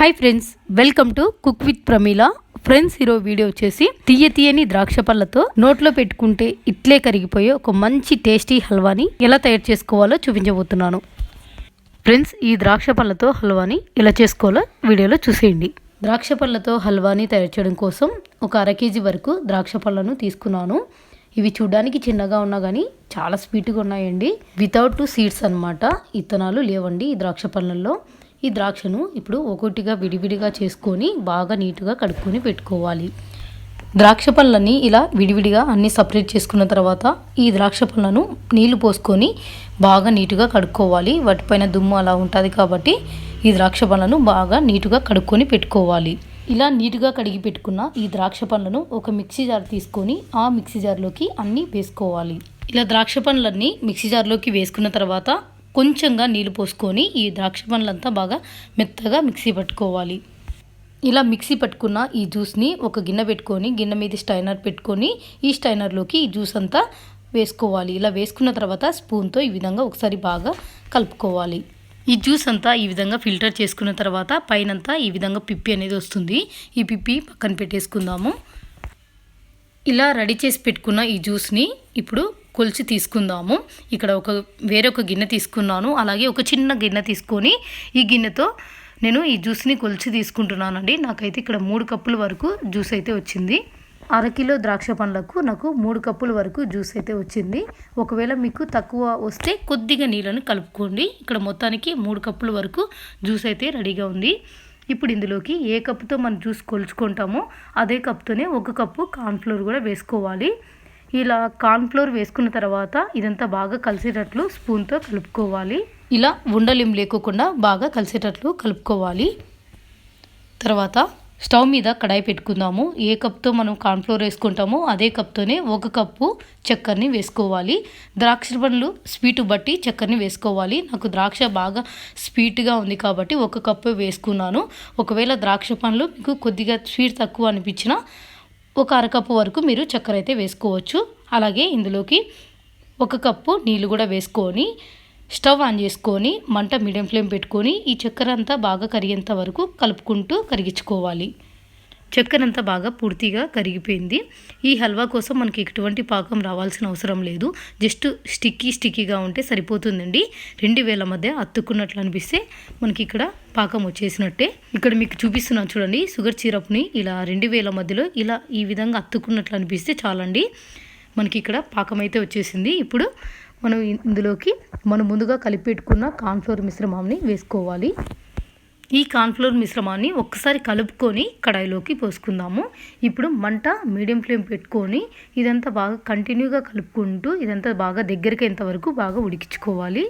Hi friends welcome to cook with Pramila friends hero video వచ్చేసి తీయ తీయని ద్రాక్ష పళ్ళతో నోట్లో పెట్టుకుంటే ఇట్లే కరిగిపోయే ఒక మంచి టేస్టీ హల్వాని ఎలా తయారు చేసుకోవాలో చూపించబోతున్నాను ఫ్రెండ్స్ ఈ ద్రాక్ష పళ్ళతో హల్వాని ఎలా చేసుకోవాలో వీడియోలో చూసేయండి ద్రాక్ష పళ్ళతో హల్వాని తయారు చేయడం కోసం ఒక అర కేజీ వరకు ద్రాక్ష పళ్ళను తీసుకున్నాను ఇవి చూడడానికి చిన్నగా ఉన్నా కానీ చాలా స్వీట్గా ఉన్నాయండి వితౌట్ సీడ్స్ అన్నమాట ఇత్తనాలు లేవండి ఈ ద్రాక్ష పళ్ళల్లో ఈ ద్రాక్షను ఇప్పుడు ఒక్కొక్కటిగా విడివిడిగా చేసుకొని బాగా నీట్గా కడుక్కొని పెట్టుకోవాలి. ద్రాక్ష పళ్ళని ఇలా విడివిడిగా అన్నీ సపరేట్ చేసుకున్న తర్వాత ఈ ద్రాక్ష పళ్ళను నీళ్ళు పోసుకొని బాగా నీటుగా కడుక్కోవాలి. వాటిపైన దుమ్ము అలా ఉంటుంది కాబట్టి ఈ ద్రాక్ష పళ్ళను బాగా నీటుగా కడుక్కొని పెట్టుకోవాలి. ఇలా నీటుగా కడిగి పెట్టుకున్న ఈ ద్రాక్ష పండ్లను ఒక మిక్సీ జార్ తీసుకొని ఆ మిక్సీ జార్లోకి అన్నీ వేసుకోవాలి. ఇలా ద్రాక్ష పండ్లన్నీ మిక్సీ జార్లోకి వేసుకున్న తర్వాత కొంచెంగా నీళ్ళు పోసుకొని ఈ ద్రాక్ష పండ్లంతా బాగా మెత్తగా మిక్సీ పట్టుకోవాలి. ఇలా మిక్సీ పట్టుకున్న ఈ జ్యూస్ని ఒక గిన్నె పెట్టుకొని గిన్నె మీద స్టైనర్ పెట్టుకొని ఈ స్టైనర్లోకి ఈ జ్యూస్ అంతా వేసుకోవాలి. ఇలా వేసుకున్న తర్వాత స్పూన్తో ఈ విధంగా ఒకసారి బాగా కలుపుకోవాలి. ఈ జ్యూస్ అంతా ఈ విధంగా ఫిల్టర్ చేసుకున్న తర్వాత పైనంతా ఈ విధంగా పిప్పి అనేది వస్తుంది. ఈ పిప్పి పక్కన పెట్టేసుకుందాము. ఇలా రెడీ చేసి పెట్టుకున్న ఈ జ్యూస్ని ఇప్పుడు కొలిచి తీసుకుందాము. ఇక్కడ ఒక వేరొక గిన్నె తీసుకున్నాను. అలాగే ఒక చిన్న గిన్నె తీసుకొని ఈ గిన్నెతో నేను ఈ జ్యూస్ని కొలిచి తీసుకుంటున్నానండి. నాకైతే ఇక్కడ మూడు కప్పుల వరకు జ్యూస్ అయితే వచ్చింది. అరకిలో ద్రాక్ష పండ్లకు నాకు మూడు కప్పుల వరకు జ్యూస్ అయితే వచ్చింది. ఒకవేళ మీకు తక్కువ వస్తే కొద్దిగా నీళ్ళను కలుపుకోండి. ఇక్కడ మొత్తానికి మూడు కప్పుల వరకు జ్యూస్ అయితే రెడీగా ఉంది. ఇప్పుడు ఇందులోకి ఏ కప్పుతో మనం జ్యూస్ కొలుచుకుంటామో అదే కప్తోనే ఒక కప్పు కార్న్ఫ్లోర్ కూడా వేసుకోవాలి. ఇలా కార్న్ఫ్లోర్ వేసుకున్న తర్వాత ఇదంతా బాగా కలిసేటట్లు స్పూన్తో కలుపుకోవాలి. ఇలా ఉండలేం లేకోకుండా బాగా కలిసేటట్లు కలుపుకోవాలి. తర్వాత స్టవ్ మీద కడాయి పెట్టుకుందాము. ఏ కప్తో మనం కార్న్ఫ్లోర్ వేసుకుంటామో అదే కప్తోనే ఒక కప్పు చక్కెరని వేసుకోవాలి. ద్రాక్ష పండ్లు స్వీట్ బట్టి చక్కెరని వేసుకోవాలి. నాకు ద్రాక్ష బాగా స్వీట్గా ఉంది కాబట్టి ఒక కప్పు వేసుకున్నాను. ఒకవేళ ద్రాక్ష పండ్లు మీకు కొద్దిగా స్వీట్ తక్కువ అనిపించినా ఒక అరకప్పు వరకు మీరు చక్కెర అయితే వేసుకోవచ్చు. అలాగే ఇందులోకి ఒక కప్పు నీళ్ళు కూడా వేసుకొని స్టవ్ ఆన్ చేసుకొని మంట మీడియం ఫ్లేమ్ పెట్టుకొని ఈ చక్కెర అంతా బాగా కరిగేంత వరకు కలుపుకుంటూ కరిగించుకోవాలి. చక్కెర అంతా బాగా పూర్తిగా కరిగిపోయింది. ఈ హల్వా కోసం మనకి ఎటువంటి పాకం రావాల్సిన అవసరం లేదు. జస్ట్ స్టిక్కీ స్టిక్కీగా ఉంటే సరిపోతుందండి. రెండు వేల మధ్య అత్తుకున్నట్లు అనిపిస్తే మనకి ఇక్కడ పాకం వచ్చేసినట్టే. ఇక్కడ మీకు చూపిస్తున్నాను చూడండి. షుగర్ సిరప్ని ఇలా రెండు వేల మధ్యలో ఇలా ఈ విధంగా అత్తుకున్నట్లు అనిపిస్తే చాలండి. మనకి ఇక్కడ పాకం అయితే వచ్చేసింది. ఇప్పుడు మనం ఇందులోకి మనం ముందుగా కలిపి పెట్టుకున్న కాన్ఫ్లోర్ మిశ్రమాన్ని వేసుకోవాలి. ఈ కార్న్ఫ్లోర్ మిశ్రమాన్ని ఒక్కసారి కలుపుకొని కడాయిలోకి పోసుకుందాము. ఇప్పుడు మంట మీడియం ఫ్లేమ్ పెట్టుకొని ఇదంతా బాగా కంటిన్యూగా కలుపుకుంటూ ఇదంతా బాగా దగ్గరికి ఎంతవరకు బాగా ఉడికించుకోవాలి.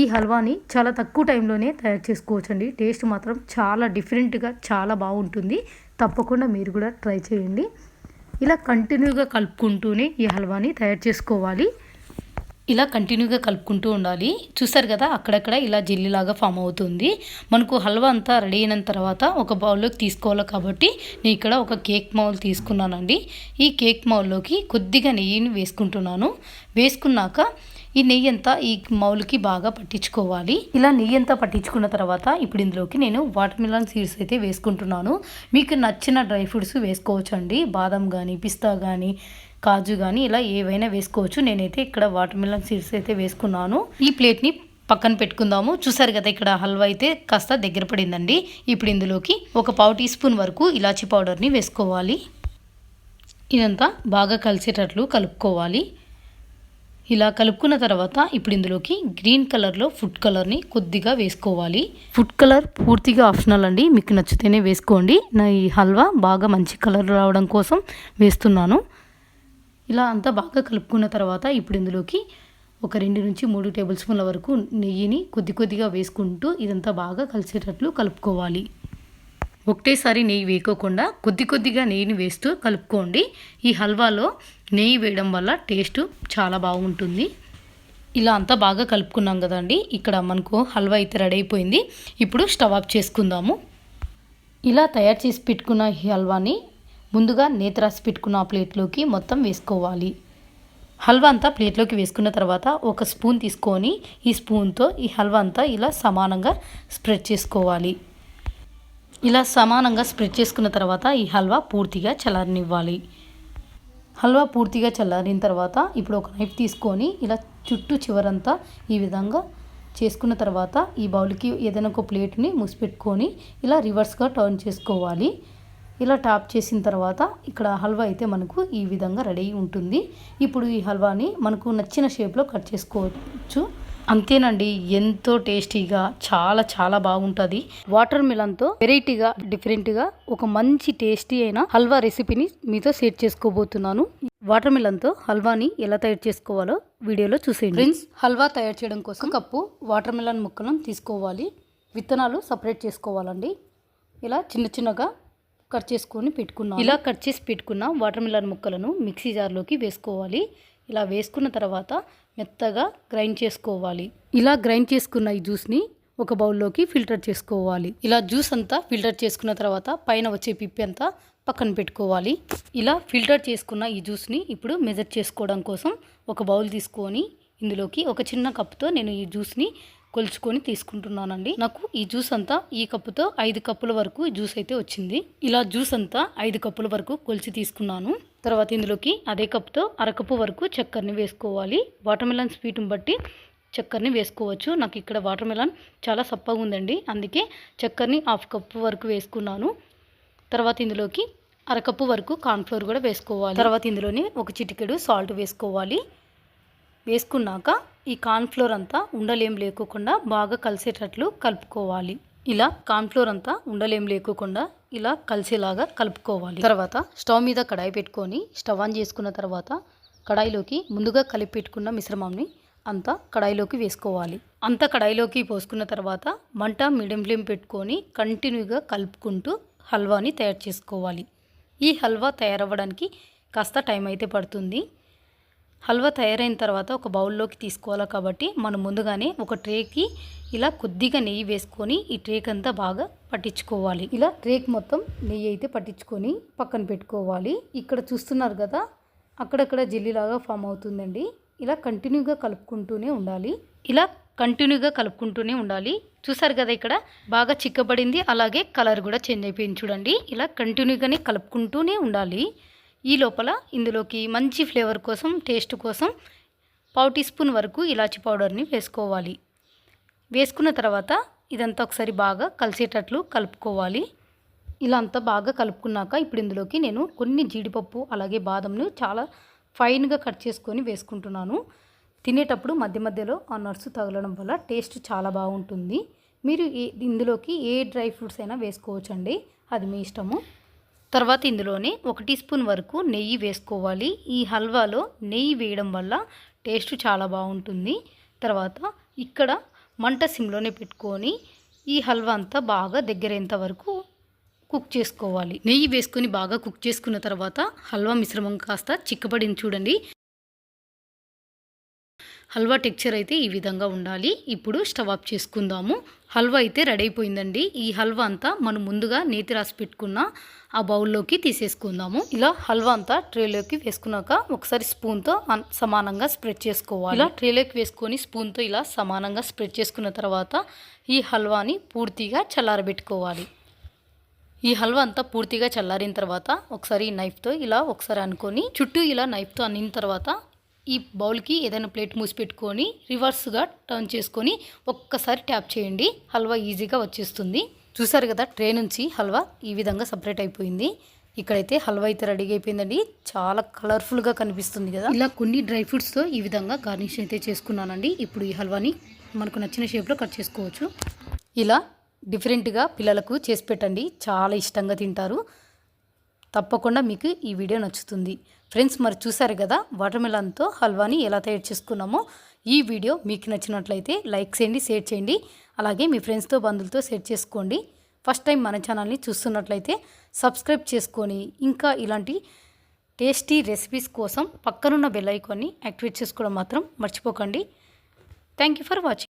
ఈ హల్వాని చాలా తక్కువ టైంలోనే తయారు చేసుకోవచ్చండి. టేస్ట్ మాత్రం చాలా డిఫరెంట్గా చాలా బాగుంటుంది. తప్పకుండా మీరు కూడా ట్రై చేయండి. ఇలా కంటిన్యూగా కలుపుకుంటూనే ఈ హల్వాని తయారు చేసుకోవాలి. ఇలా కంటిన్యూగా కలుపుకుంటూ ఉండాలి. చూసారు కదా అక్కడక్కడ ఇలా జెల్లీలాగా ఫామ్ అవుతుంది. మనకు హల్వా అంతా రెడీ అయిన తర్వాత ఒక బౌల్లోకి తీసుకోవాలి కాబట్టి నేను ఇక్కడ ఒక కేక్ మౌల్ తీసుకున్నానండి. ఈ కేక్ మౌల్లోకి కొద్దిగా నెయ్యిని వేసుకుంటున్నాను. వేసుకున్నాక ఈ నెయ్యి అంతా ఈ మౌల్కి బాగా పట్టించుకోవాలి. ఇలా నెయ్యి అంతా పట్టించుకున్న తర్వాత ఇప్పుడు ఇందులోకి నేను వాటర్ మిలన్ సీడ్స్ అయితే వేసుకుంటున్నాను. మీకు నచ్చిన డ్రై ఫ్రూట్స్ వేసుకోవచ్చు అండి బాదం కానీ పిస్తా కానీ కాజు కానీ ఇలా ఏవైనా వేసుకోవచ్చు. నేనైతే ఇక్కడ వాటర్ మిలన్ సీడ్స్ అయితే వేసుకున్నాను. ఈ ప్లేట్ని పక్కన పెట్టుకుందాము. చూసారు కదా ఇక్కడ హల్వా అయితే కాస్త దగ్గర పడిందండి. ఇప్పుడు ఇందులోకి ఒక పావు టీ స్పూన్ వరకు ఇలాచీ పౌడర్ని వేసుకోవాలి. ఇదంతా బాగా కలిసేటట్లు కలుపుకోవాలి. ఇలా కలుపుకున్న తర్వాత ఇప్పుడు ఇందులోకి గ్రీన్ కలర్లో ఫుడ్ కలర్ని కొద్దిగా వేసుకోవాలి. ఫుడ్ కలర్ పూర్తిగా ఆప్షనల్ అండి. మీకు నచ్చితేనే వేసుకోండి. నా ఈ హల్వా బాగా మంచి కలర్ రావడం కోసం వేస్తున్నాను. ఇలా అంతా బాగా కలుపుకున్న తర్వాత ఇప్పుడు ఇందులోకి ఒక రెండు నుంచి మూడు టేబుల్ స్పూన్ల వరకు నెయ్యిని కొద్ది కొద్దిగా వేసుకుంటూ ఇదంతా బాగా కలిసేటట్లు కలుపుకోవాలి. ఒకటేసారి నెయ్యి వేయకోకుండా కొద్ది కొద్దిగా నెయ్యిని వేస్తూ కలుపుకోండి. ఈ హల్వాలో నెయ్యి వేయడం వల్ల టేస్ట్ చాలా బాగుంటుంది. ఇలా అంతా బాగా కలుపుకున్నాం కదండి. ఇక్కడ మనకు హల్వా అయితే రెడీ అయిపోయింది. ఇప్పుడు స్టవ్ ఆఫ్ చేసుకుందాము. ఇలా తయారు చేసి పెట్టుకున్న ఈ హల్వాని ముందుగా నేత్రాసి పెట్టుకున్న ఆ ప్లేట్లోకి మొత్తం వేసుకోవాలి. హల్వా అంతా ప్లేట్లోకి వేసుకున్న తర్వాత ఒక స్పూన్ తీసుకొని ఈ స్పూన్తో ఈ హల్వా అంతా ఇలా సమానంగా స్ప్రెడ్ చేసుకోవాలి. ఇలా సమానంగా స్ప్రెడ్ చేసుకున్న తర్వాత ఈ హల్వా పూర్తిగా చల్లారనివ్వాలి. హల్వా పూర్తిగా చల్లారిన తర్వాత ఇప్పుడు ఒక నైఫ్ తీసుకొని ఇలా చుట్టూ చివరంతా ఈ విధంగా చేసుకున్న తర్వాత ఈ బౌల్కి ఏదైనా ఒక ప్లేట్ని మూసిపెట్టుకొని ఇలా రివర్స్గా టర్న్ చేసుకోవాలి. ఇలా టాప్ చేసిన తర్వాత ఇక్కడ హల్వా అయితే మనకు ఈ విధంగా రెడీ ఉంటుంది. ఇప్పుడు ఈ హల్వాని మనకు నచ్చిన షేప్లో కట్ చేసుకోవచ్చు. అంతేనండి ఎంతో టేస్టీగా చాలా చాలా బాగుంటుంది. వాటర్ మిలన్తో వెరైటీగా డిఫరెంట్గా ఒక మంచి టేస్టీ అయిన హల్వా రెసిపీని మీతో షేర్ చేసుకోబోతున్నాను. వాటర్ మిలన్తో హల్వాని ఎలా తయారు చేసుకోవాలో వీడియోలో చూసేయండి. ఫ్రెండ్స్ హల్వా తయారు చేయడం కోసం కప్పు వాటర్ మిలన్ ముక్కలను తీసుకోవాలి. విత్తనాలు సపరేట్ చేసుకోవాలండి. ఇలా చిన్న చిన్నగా కట్ చేసుకొని పెట్టుకున్నాం ఇలా కట్ చేసి పెట్టుకున్న వాటర్ మిలన్ ముక్కలను మిక్సీ జార్లోకి వేసుకోవాలి. ఇలా వేసుకున్న తర్వాత మెత్తగా గ్రైండ్ చేసుకోవాలి. ఇలా గ్రైండ్ చేసుకున్న ఈ జ్యూస్ని ఒక బౌల్లోకి ఫిల్టర్ చేసుకోవాలి. ఇలా జ్యూస్ అంతా ఫిల్టర్ చేసుకున్న తర్వాత పైన వచ్చే పిప్పి అంతా పక్కన పెట్టుకోవాలి. ఇలా ఫిల్టర్ చేసుకున్న ఈ జ్యూస్ని ఇప్పుడు మెజర్ చేసుకోవడం కోసం ఒక బౌల్ తీసుకొని ఇందులోకి ఒక చిన్న కప్తో నేను ఈ జ్యూస్ని కొలుచుకొని తీసుకుంటున్నానండి. నాకు ఈ జ్యూస్ అంతా ఈ కప్పుతో ఐదు కప్పుల వరకు జ్యూస్ అయితే వచ్చింది. ఇలా జ్యూస్ అంతా ఐదు కప్పుల వరకు కొలిచి తీసుకున్నాను. తర్వాత ఇందులోకి అదే కప్పుతో అరకప్పు వరకు చక్కెరని వేసుకోవాలి. వాటర్మెలన్ స్వీట్ని బట్టి చక్కెరని వేసుకోవచ్చు. నాకు ఇక్కడ వాటర్మెలన్ చాలా సప్పగా ఉందండి. అందుకే చక్కెరని హాఫ్ కప్పు వరకు వేసుకున్నాను. తర్వాత ఇందులోకి అరకప్పు వరకు కార్న్ఫ్లోర్ కూడా వేసుకోవాలి. తర్వాత ఇందులోని ఒక చిటికెడు సాల్ట్ వేసుకోవాలి. వేసుకున్నాక ఈ కార్న్ఫ్లోర్ అంతా ఉండలేం లేకోకుండా బాగా కలిసేటట్లు కలుపుకోవాలి. ఇలా కార్న్ఫ్లోర్ అంతా ఉండలేం లేకోకుండా ఇలా కలిసేలాగా కలుపుకోవాలి. తర్వాత స్టవ్ మీద కడాయి పెట్టుకొని స్టవ్ ఆన్ చేసుకున్న తర్వాత కడాయిలోకి ముందుగా కలిపి పెట్టుకున్న మిశ్రమాన్ని అంతా కడాయిలోకి వేసుకోవాలి. అంతా కడాయిలోకి పోసుకున్న తర్వాత మంట మీడియం ఫ్లేమ్ పెట్టుకొని కంటిన్యూగా కలుపుకుంటూ హల్వాని తయారు చేసుకోవాలి. ఈ హల్వా తయారవ్వడానికి కాస్త టైం అయితే పడుతుంది. హల్వా తయారైన తర్వాత ఒక బౌల్లోకి తీసుకోవాలి కాబట్టి మనం ముందుగానే ఒక ట్రేకి ఇలా కొద్దిగా నెయ్యి వేసుకొని ఈ ట్రేక్ అంతా బాగా పట్టించుకోవాలి. ఇలా ట్రేక్ మొత్తం నెయ్యి అయితే పట్టించుకొని పక్కన పెట్టుకోవాలి. ఇక్కడ చూస్తున్నారు కదా అక్కడక్కడ జెల్లీలాగా ఫామ్ అవుతుందండి. ఇలా కంటిన్యూగా కలుపుకుంటూనే ఉండాలి. ఇలా కంటిన్యూగా కలుపుకుంటూనే ఉండాలి. చూసారు కదా ఇక్కడ బాగా చిక్కబడింది అలాగే కలర్ కూడా చేంజ్ అయిపోయింది చూడండి. ఇలా కంటిన్యూగానే కలుపుకుంటూనే ఉండాలి. ఈ లోపల ఇందులోకి మంచి ఫ్లేవర్ కోసం టేస్ట్ కోసం పావు టీ స్పూన్ వరకు ఇలాచి పౌడర్ని వేసుకోవాలి. వేసుకున్న తర్వాత ఇదంతా ఒకసారి బాగా కలిసేటట్లు కలుపుకోవాలి. ఇలా అంతా బాగా కలుపుకున్నాక ఇప్పుడు ఇందులోకి నేను కొన్ని జీడిపప్పు అలాగే బాదంను చాలా ఫైన్గా కట్ చేసుకొని వేసుకుంటున్నాను. తినేటప్పుడు మధ్య మధ్యలో ఆ నట్స్ తగలడం వల్ల టేస్ట్ చాలా బాగుంటుంది. మీరు ఇందులోకి ఏ డ్రై ఫ్రూట్స్ అయినా వేసుకోవచ్చండి. అది మీ ఇష్టము. తర్వాత ఇందులోనే ఒక టీ స్పూన్ వరకు నెయ్యి వేసుకోవాలి. ఈ హల్వాలో నెయ్యి వేయడం వల్ల టేస్ట్ చాలా బాగుంటుంది. తర్వాత ఇక్కడ మంట సిమ్లోనే పెట్టుకొని ఈ హల్వా అంతా బాగా దగ్గరేంత వరకు కుక్ చేసుకోవాలి. నెయ్యి వేసుకొని బాగా కుక్ చేసుకున్న తర్వాత హల్వా మిశ్రమం కాస్త చిక్కబడింది చూడండి. హల్వా టెక్చర్ అయితే ఈ విధంగా ఉండాలి. ఇప్పుడు స్టవ్ ఆఫ్ చేసుకుందాము. హల్వా అయితే రెడీ అయిపోయిందండి. ఈ హల్వా అంతా మనం ముందుగా నేతి రాసి పెట్టుకున్న ఆ బౌల్లోకి తీసేసుకుందాము. ఇలా హల్వా అంతా ట్రేలోకి వేసుకున్నాక ఒకసారి స్పూన్తో సమానంగా స్ప్రెడ్ చేసుకోవాలి. ఇలా ట్రేలోకి వేసుకొని స్పూన్తో ఇలా సమానంగా స్ప్రెడ్ చేసుకున్న తర్వాత ఈ హల్వాని పూర్తిగా చల్లారబెట్టుకోవాలి. ఈ హల్వా అంతా పూర్తిగా చల్లారిన తర్వాత ఒకసారి నైఫ్తో ఇలా ఒకసారి అనుకొని చుట్టూ ఇలా నైఫ్తో అన్నిన తర్వాత ఈ బౌల్కి ఏదైనా ప్లేట్ మూసి పెట్టుకొని రివర్స్గా టర్న్ చేసుకొని ఒక్కసారి ట్యాప్ చేయండి. హల్వా ఈజీగా వచ్చేస్తుంది. చూసారు కదా ట్రే నుంచి హల్వా ఈ విధంగా సపరేట్ అయిపోయింది. ఇక్కడైతే హల్వా అయితే రెడీ అయిపోయిందండి. చాలా కలర్ఫుల్గా కనిపిస్తుంది కదా. ఇలా కొన్ని డ్రై ఫ్రూట్స్తో ఈ విధంగా గార్నిష్ అయితే చేసుకున్నానండి. ఇప్పుడు ఈ హల్వాని మనకు నచ్చిన షేప్లో కట్ చేసుకోవచ్చు. ఇలా డిఫరెంట్గా పిల్లలకు చేసి పెట్టండి. చాలా ఇష్టంగా తింటారు. తప్పకుండా మీకు ఈ వీడియో నచ్చుతుంది. ఫ్రెండ్స్ మరి చూసారు కదా వాటర్మెలన్తో హల్వాని ఎలా తయారు చేసుకున్నామో? ఈ వీడియో మీకు నచ్చినట్లయితే లైక్ చేయండి షేర్ చేయండి. అలాగే మీ ఫ్రెండ్స్తో బంధువులతో షేర్ చేసుకోండి. ఫస్ట్ టైం మన ఛానల్ని చూస్తున్నట్లయితే సబ్స్క్రైబ్ చేసుకొని ఇంకా ఇలాంటి టేస్టీ రెసిపీస్ కోసం పక్కనున్న బెల్ ఐకాన్ని యాక్టివేట్ చేసుకోవడం మాత్రం మర్చిపోకండి. Thank you for watching.